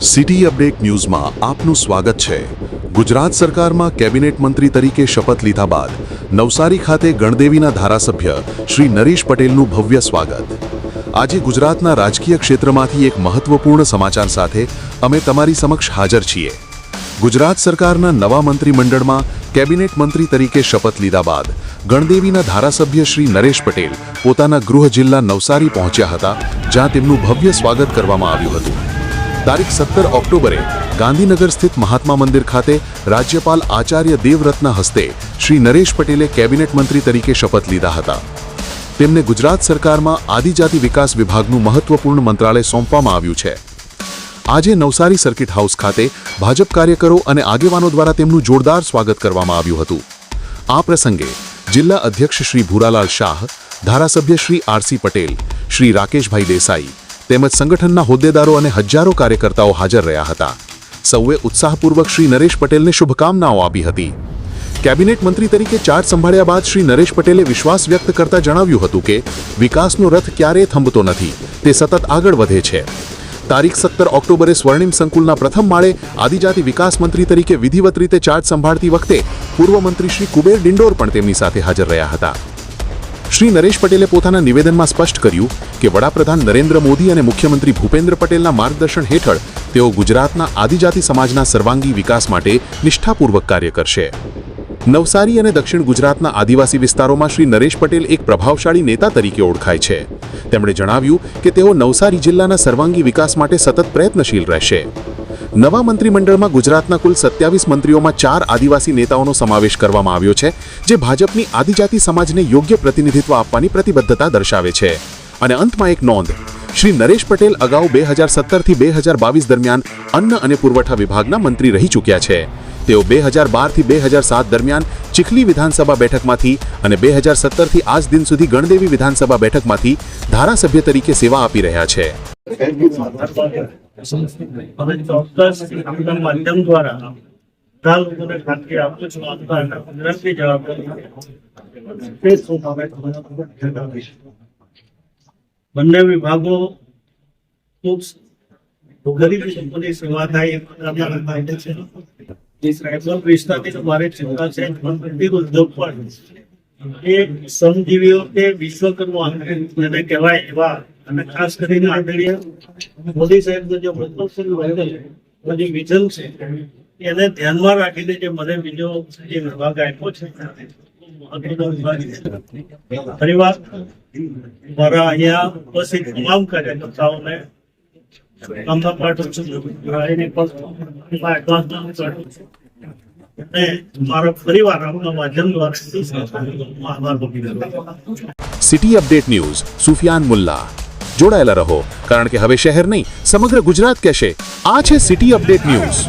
City update ન્યૂઝમાં આપનું સ્વાગત છે. ગુજરાત સરકારમાં કેબિનેટ મંત્રી તરીકે શપથ લીધા બાદ નવસારી ખાતે ગણદેવીના ધારાસભ્ય શ્રી નરેશ પટેલનું ભવ્ય સ્વાગત. આજે ગુજરાતના રાજકીય ક્ષેત્રમાંથી એક મહત્વપૂર્ણ સમાચાર સાથે અમે તમારી સમક્ષ હાજર છીએ. ગુજરાત સરકારના નવા મંત્રીમંડળમાં કેબિનેટ મંત્રી તરીકે શપથ લીધા બાદ ગણદેવીના ધારાસભ્ય શ્રી નરેશ પટેલ પોતાના ગૃહ જિલ્લા નવસારી પહોંચ્યા હતા, જ્યાં તેમનું ભવ્ય સ્વાગત કરવામાં આવ્યું હતું. તારીખ સત્તર ઓક્ટોબરે ગાંધીનગર સ્થિત મહાત્મા મંદિર ખાતે રાજ્યપાલ આચાર્ય દેવવ્રતના હસ્તે શ્રી નરેશ પટેલે કેબિનેટ મંત્રી તરીકે શપથ લીધા હતા. તેમને ગુજરાત સરકારમાં આદિજાતિ વિકાસ વિભાગનું મહત્વપૂર્ણ મંત્રાલય સોંપવામાં આવ્યું છે. આજે નવસારી સર્કિટ હાઉસ ખાતે ભાજપ કાર્યકરો અને આગેવાનો દ્વારા તેમનું જોરદાર સ્વાગત કરવામાં આવ્યું હતું. આ પ્રસંગે જિલ્લા અધ્યક્ષ શ્રી ભૂરાલાલ શાહ, ધારાસભ્ય શ્રી આરસી પટેલ, શ્રી રાકેશભાઈ દેસાઈ તેમજ સંગઠનના હોદ્દેદારો અને હજારો કાર્યકર્તાઓ હાજર રહ્યા હતા. સૌએ ઉત્સાહપૂર્વક શ્રી નરેશ પટેલને શુભકામનાઓ આપી હતી. કેબિનેટ મંત્રી તરીકે ચાર્જ સંભાળ્યા બાદ શ્રી નરેશ પટેલે વિશ્વાસ વ્યક્ત કરતા જણાવ્યું હતું કે, વિકાસનો રથ ક્યારેય થંભતો નથી, તે સતત આગળ વધે છે. તારીખ સત્તર ઓક્ટોબરે સ્વર્ણિમ સંકુલના પ્રથમ માળે આદિજાતિ વિકાસ મંત્રી તરીકે વિધિવત રીતે ચાર્જ સંભાળતી વખતે પૂર્વ મંત્રી શ્રી કુબેર ડિંડોર પણ તેમની સાથે હાજર રહ્યા હતા. શ્રી નરેશ પટેલે પોતાના નિવેદનમાં સ્પષ્ટ કર્યું કે વડાપ્રધાન નરેન્દ્ર મોદી અને મુખ્યમંત્રી ભૂપેન્દ્ર પટેલના માર્ગદર્શન હેઠળ તેઓ ગુજરાતના આદિજાતિ સમાજના સર્વાંગી વિકાસ માટે નિષ્ઠાપૂર્વક કાર્ય કરશે. નવસારી અને દક્ષિણ ગુજરાતના આદિવાસી વિસ્તારોમાં શ્રી નરેશ પટેલ એક પ્રભાવશાળી નેતા તરીકે ઓળખાય છે. તેમણે જણાવ્યું કે તેઓ નવસારી જિલ્લાના સર્વાંગી વિકાસ માટે સતત પ્રયત્નશીલ રહેશે. નવા મંત્રીમંડળમાં ગુજરાતના કુલ સત્યાવીસ મંત્રીઓમાં ચાર આદિવાસી નેતાઓનો સમાવેશ કરવામાં આવ્યો છે, જે ભાજપની આદિજાતિ સમાજને યોગ્ય પ્રતિનિધિત્વ આપવાની પ્રતિબદ્ધતા દર્શાવે છે. અને અંતમાં એક નોંધ, શ્રી નરેશ પટેલ અગાઉ બે હજાર સત્તરથી બે હજાર બાવીસ દરમિયાન અન્ન અને પુરવઠા વિભાગના મંત્રી રહી ચૂક્યા છે. તેઓ બે હજાર બારથી બે હજાર સાત દરમિયાન ચીખલી વિધાનસભા બેઠકમાંથી અને બે હજાર સત્તરથી આજ દિન સુધી ગણદેવી વિધાનસભા બેઠકમાંથી ધારાસભ્ય તરીકે સેવા આપી રહ્યા છે. બંને વિભાગો ગરીબ લોકોની સેવા થાય એ પ્રકારના છે એને ધ્યાનમાં રાખીને જે મને બીજો જે વિભાગ આપ્યો છે વિભાગ મારા અહીંયા ઉપસ્થિત તમામ કાર્યકર્તાઓને કામના પાઠવું છું એની પણ એમાં એડવાન્સમાં હું કરું છું. અને મારો ફરીવાર આપણા માધ્યમ દ્વારા આભાર વ્યક્ત કરું છું. City update news Sufiyan Mulla જોડાયેલા રહો કારણ કે હવે શહેર નહીં સમગ્ર ગુજરાત કહેશે આ છે સિટી અપડેટ ન્યૂઝ